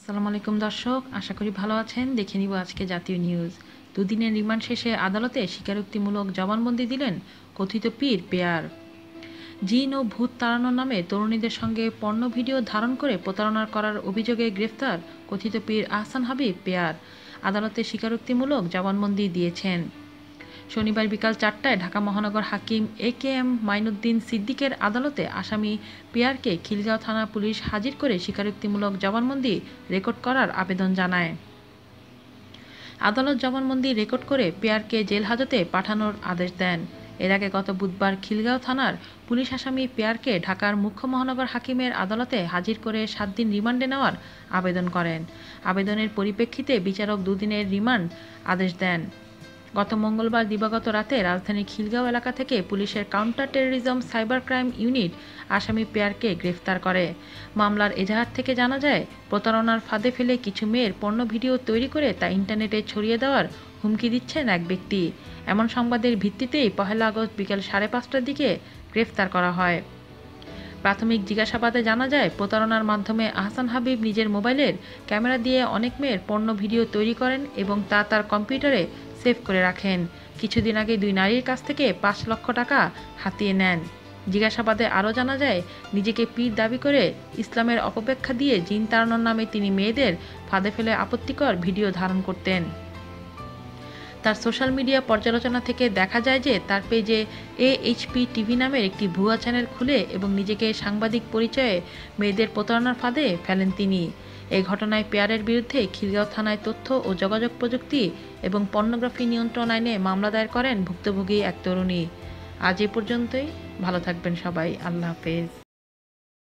আসসালামু আলাইকুম দর্শক, আশা করি ভালো আছেন। দেখে নিব আজকে জাতীয় নিউজ। দুদিনের রিমান্ড শেষে আদালতে স্বীকারোক্তিমূলক জবানবন্দি দিলেন কথিত পীর পেয়ার। জিন ও ভূত তাড়ানোর নামে তরুণীদের সঙ্গে পর্ণ ভিডিও ধারণ করে প্রতারণা করার অভিযোগে গ্রেফতার কথিত পীর আহসান হাবিব পেয়ার। আদালতে স্বীকারোক্তিমূলক জবানবন্দি দিয়েছেন। শনিবার বিকাল চারটায় ঢাকা মহানগর হাকিম এ কে এম মাইনুদ্দিন সিদ্দিকের আদালতে আসামি পিয়ারকে খিলগাঁও থানা পুলিশ হাজির করে স্বীকারোক্তিমূলক জবানবন্দি রেকর্ড করার আবেদন জানায়। আদালত জবানবন্দি রেকর্ড করে পেয়ারকে জেল হাজতে পাঠানোর আদেশ দেন। এর আগে গত বুধবার খিলগাঁও থানার পুলিশ আসামি পেয়ারকে ঢাকার মুখ্য মহানগর হাকিমের আদালতে হাজির করে সাত দিন রিমান্ডে নেওয়ার আবেদন করেন। আবেদনের পরিপ্রেক্ষিতে বিচারক দুদিনের রিমান্ড আদেশ দেন। গত মঙ্গলবার দিবাগত রাতে রাজধানীর খিলগাঁও এলাকা থেকে পুলিশের counter terrorism cyber crime unit আসামি পেয়ারকে গ্রেফতার করে। মামলার এজাহার থেকে জানা যায়, প্রতারণার ফাঁদে ফেলে কিছু মেয়ের পণ্য ভিডিও তৈরি করে তা ইন্টারনেটে ছড়িয়ে দেওয়ার হুমকি দিচ্ছেন এক ব্যক্তি। এমন সংবাদের ভিত্তিতেই পহেলা আগস্ট বিকেল সাড়ে পাঁচটার দিকে গ্রেফতার করা হয়। প্রাথমিক জিজ্ঞাসাবাদে জানা যায়, প্রতারণার মাধ্যমে আহসান হাবিব নিজের মোবাইলের ক্যামেরা দিয়ে অনেক মেয়ের পণ্য ভিডিও তৈরি করেন এবং তা তার কম্পিউটারে সেভ করে রাখেন। কিছুদিন আগে দুই নারীর কাছ থেকে পাঁচ লক্ষ টাকা হাতিয়ে নেন। জিজ্ঞাসাবাদে আরও জানা যায়, নিজেকে পীর দাবি করে ইসলামের অপব্যাখ্যা দিয়ে জিন তাড়ানোর নামে তিনি মেয়েদের ফাঁদে ফেলে আপত্তিকর ভিডিও ধারণ করতেন। তার সোশ্যাল মিডিয়া পর্যালোচনা থেকে দেখা যায় যে, তার পেজে এএইচপি টিভি নামের একটি ভুয়া চ্যানেল খুলে এবং নিজেকে সাংবাদিক পরিচয়ে মেয়েদের প্রতারণার ফাঁদে ফেলেন তিনি। এই ঘটনায় পেয়ারের বিরুদ্ধে খিলগাঁও থানায় তথ্য ও যোগাযোগ প্রযুক্তি এবং পর্নোগ্রাফি নিয়ন্ত্রণ আইনে মামলা দায়ের করেন ভুক্তভোগী এক তরুণী। আজ এ পর্যন্তই। ভালো থাকবেন সবাই। আল্লাহ হাফেজ।